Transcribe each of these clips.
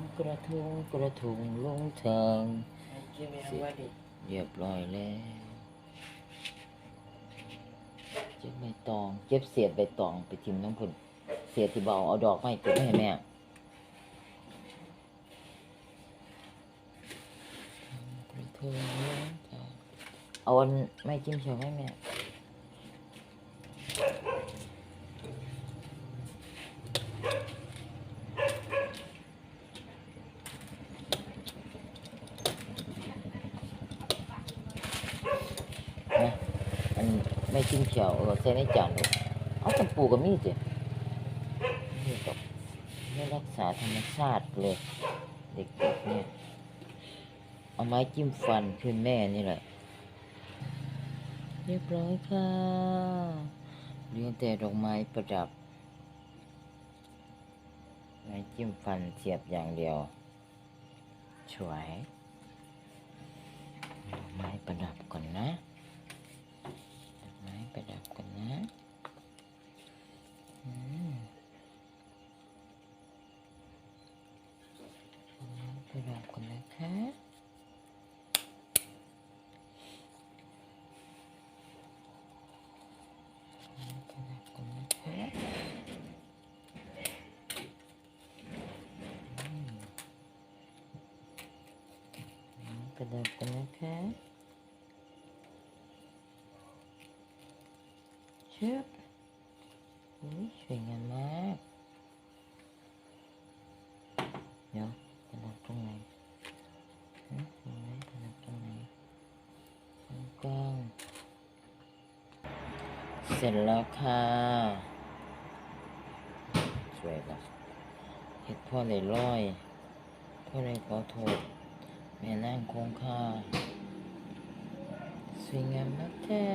ำกระทงกระทงลงทางกินไม่ทั้งวันดิเรียบร้อยแล้วเจ็บใบตองเจ็บเศษใบตองไปทิมน้ำผุนเศษที่เบาเอาดอกไม้เก็บไว้ให้แม่ทำกระทงลงทางเอาอันไม่จิ้มเชียวให้แม่ นะ อันไม่จิ้มเขียวเออใส่ในจานเลยเอาตะปูกับมีดสินี่กับไม่รักษาธรรมชาติเลย เด็กๆเนี่ย เอาไม้จิ้มฟันคือแม่นี่แหละ เรียบร้อยค่ะเรียงแต่ดอกไม้ประดับ ไม้จิ้มฟันเสียบอย่างเดียวสวยดอกไม้ประดับก่อนนะ ดอกไม้ประดับกันนะอืมดอกไม้ประดับกั นะคะกระดับกันนะคะอืมดอกระดับกันนะคะชึบอุ้ สร็จแล้วค่ะสวยละเห็ดพ่อเลยร้อยพ่อเลยขอโทษแม่นั่งคงค่าสวยงามมากแท้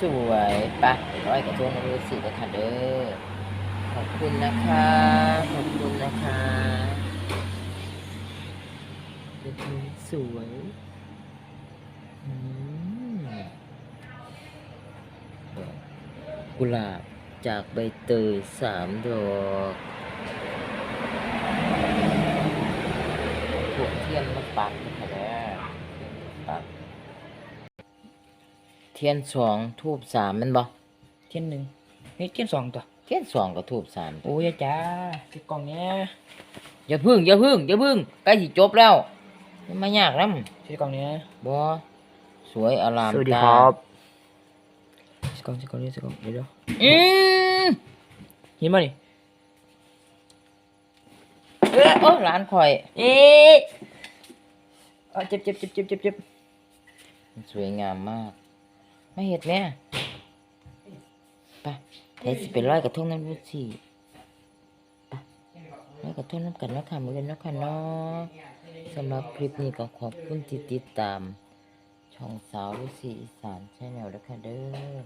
สวยปะร้อยกระทงมาดูสินะคะเด้อขอบคุณนะคะ ขอบคุณนะคะกระทงสวยอืมกุหลาบจากใบเตยสามดอกถูกเทียนมาปักนะคะเด้อปัก ทียนสองทูบสามแมันบ่เทียนหนึ่งนี่เทียนสองตัวเทียนสองกับทูบสามโอ้ยายจ้าติดกล่องเนี้ยอย่าพึ่งอย่าพึ่งอย่าพึ่งใกล้สิจบแล้วมันมายากนํติดกล่องเนี้ยบ่สวยอารามสวัสดีตาครับติดกล่องติดกล่องนี้ติดกล่องเดี๋ยวเดี๋ยวอืมเห็นมั้ยนี่เอ้อโอ้ร้านข่อย เอ๊ะอะเจ็บเจ็บเจ็บเจ็บเจ็บเจ็บมันสวยงามมาก มาเฮ็ดแม่ไปไทยสิไปร้อยกระทงน้ำดูสิไปร้อยกระทงน้ำกันเนาะค่ะมื้อนี้เนาะค่ะเนาะสำหรับคลิปนี้ก็ขอบคุณที่ติดตาม ช่องสาวฤาษีอีสานแชนแนลด้วค่ะเด้อ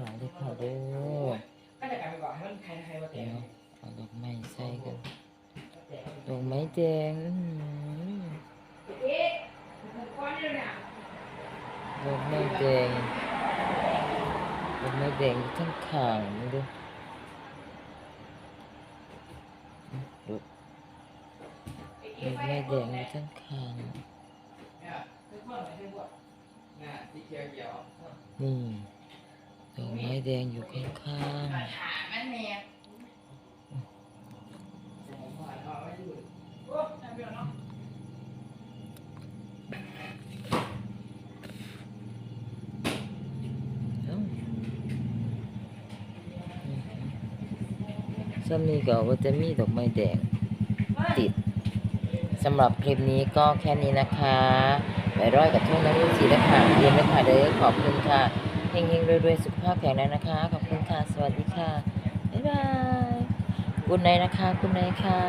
หลายด้วยค่ะเด้อก็กค่ะเดี๋ยวเอาดอกไม้ใส่กันดอกไม้แดง อื้อหือเอ๊ะก้อนไม้แดงดอกไม้แดงอยู่ทั้งข้างนี่ดูดูดอกไม้แดงอยู่ทั้งข้างนี่ดอกไม้แดงอยู่ข้างข้างเอ้า ซ้ำนี้ก็ว่าจะมีดอกไม้แดงติดสำหรับคลิปนี้ก็แค่นี้นะคะไปร้อยกับทุ่งน้ำรุ่นสีและค่ะเรียนเลยค่ะเด้อขอบคุณค่ะเฮงๆรวยๆสุขภาพแข็งแรงนะคะ ขอบคุณค่ะ สวัสดีค่ะ บ๊ายบายคุณนายนะคะ คุณนายค่ะ